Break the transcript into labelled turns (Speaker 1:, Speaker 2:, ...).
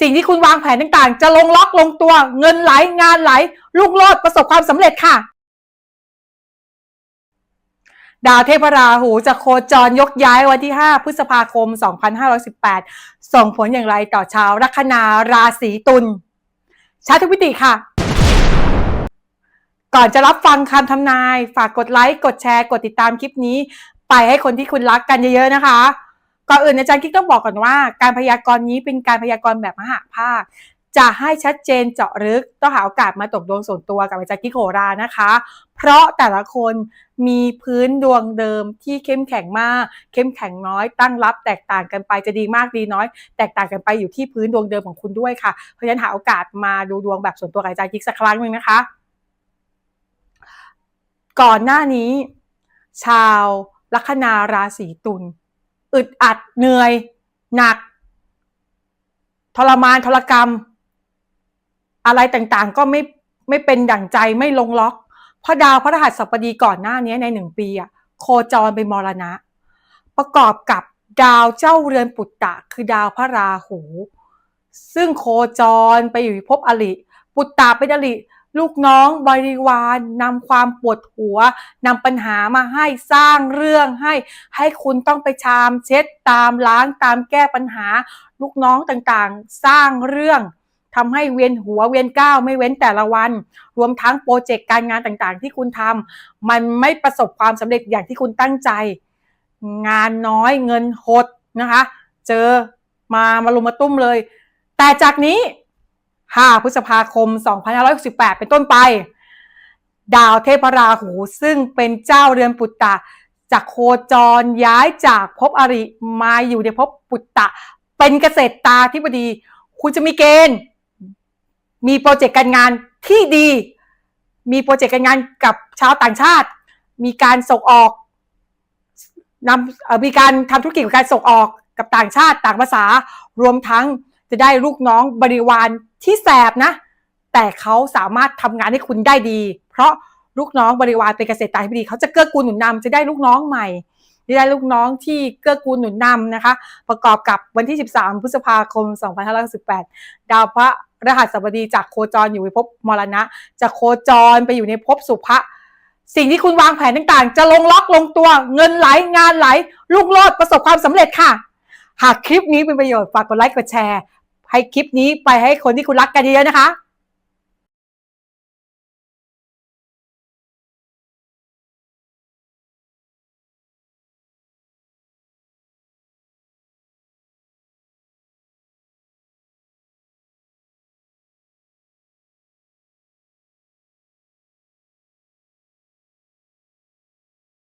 Speaker 1: สิ่งที่คุณวางแผนต่างๆ จะลงล็อกลงตัว เงินไหลงานไหลลูกโลดประสบความสำเร็จค่ะ ดาวเทพราหูจะโคจรยกย้ายวันที่ 5 พฤษภาคม 2518 ส่งผลอย่างไรต่อชาวลัคนาราศีตุลชาติวิติค่ะ ก่อนจะรับฟังคำทำนาย ฝากกดไลค์ กดแชร์ กดติดตามคลิปนี้ ไปให้คนที่คุณรักกันเยอะๆนะคะ ก่อนอื่นอาจารย์กิ๊กต้องบอกก่อนว่า การพยากรณ์นี้เป็นการพยากรณ์แบบมหาภาค จะให้ชัดเจนเจาะลึกต้องหาโอกาสมาตกดวงส่วนตัวกับอาจารย์กิ๊กโหรานะคะ เพราะแต่ละคนมีพื้นดวงเดิมที่เข้มแข็งมาก เข้มแข็งน้อย ตั้งรับแตกต่างกันไปจะดีมากดีน้อย แตกต่างกันไปอยู่ที่พื้นดวงเดิมของคุณด้วยค่ะ เพราะฉะนั้นหาโอกาสมาดูดวงแบบส่วนตัวกับอาจารย์กิ๊กสักครั้งหนึ่งนะคะ ก่อนหน้านี้ ชาวลัคนาราศีตุล อึดอัดเหนื่อย หนัก ทรมานทรกรรม อะไรต่างๆ ก็ไม่ไม่เป็นดั่งใจไม่ลงล็อก เพราะดาวพระรหัสบดีก่อนหน้านี้ในหนึ่งปีอะโคจรเป็นมรณะ ประกอบกับดาวเจ้าเรือนปุตตะ คือดาวพระราหู ซึ่งโคจรไปอยู่ภพอริปุตตะเป็นอริ ลูกน้องบริวารนำความปวดหัวนำปัญหามาให้สร้างเรื่องให้ ให้คุณต้องไปชามเช็ดตามล้างตามแก้ปัญหา ลูกน้องต่างๆ สร้างเรื่องทำให้เวียนหัวเวียนก้าวไม่เว้นแต่ละวัน รวมทั้งโปรเจกต์การงานต่างๆ ที่คุณทำมันไม่ประสบความสำเร็จอย่างที่คุณตั้งใจ งานน้อยเงินหดนะคะ เจอมามาลุมมาตุ้มเลย แต่จากนี้ 5 พฤษภาคม 2568 เป็นต้นไป ดาวเทพราหูซึ่งเป็นเจ้าเรือนปุตตะจากโคจรย้ายจากภพอริมาอยู่ในภพปุตตะ เป็นเกษตรตาธิบดี คุณจะมีเกณฑ์ มีโปรเจกต์การงานที่ดี มีโปรเจกต์การงานกับชาวต่างชาติ มีการส่งออกนำมีการทำธุรกิจกับการส่งออกกับต่างชาติต่างภาษารวมทั้ง จะได้ลูกน้องบริวารที่แสบนะ แต่เขาสามารถทำงานให้คุณได้ดี เพราะลูกน้องบริวารเป็นเกษตรตาธิบดีเขาจะเกื้อกูลหนุนนำจะได้ลูกน้องใหม่จะได้ลูกน้องที่เกื้อกูลหนุนนำนะคะ ประกอบกับวันที่ 13 พฤษภาคม 2518 ดาวพระรหัสบดีจากโคจรอยู่ในภพมรณะ จะโคจรไปอยู่ในภพสุภะสิ่งที่คุณวางแผนต่างๆ จะลงล็อกลงตัวเงินไหลงานไหล ลูกโลดประสบความสำเร็จค่ะ หากคลิปนี้เป็นประโยชน์ฝากกดไลค์กดแชร์ ให้คลิปนี้ไปให้คนที่คุณรักกันเยอะๆนะคะ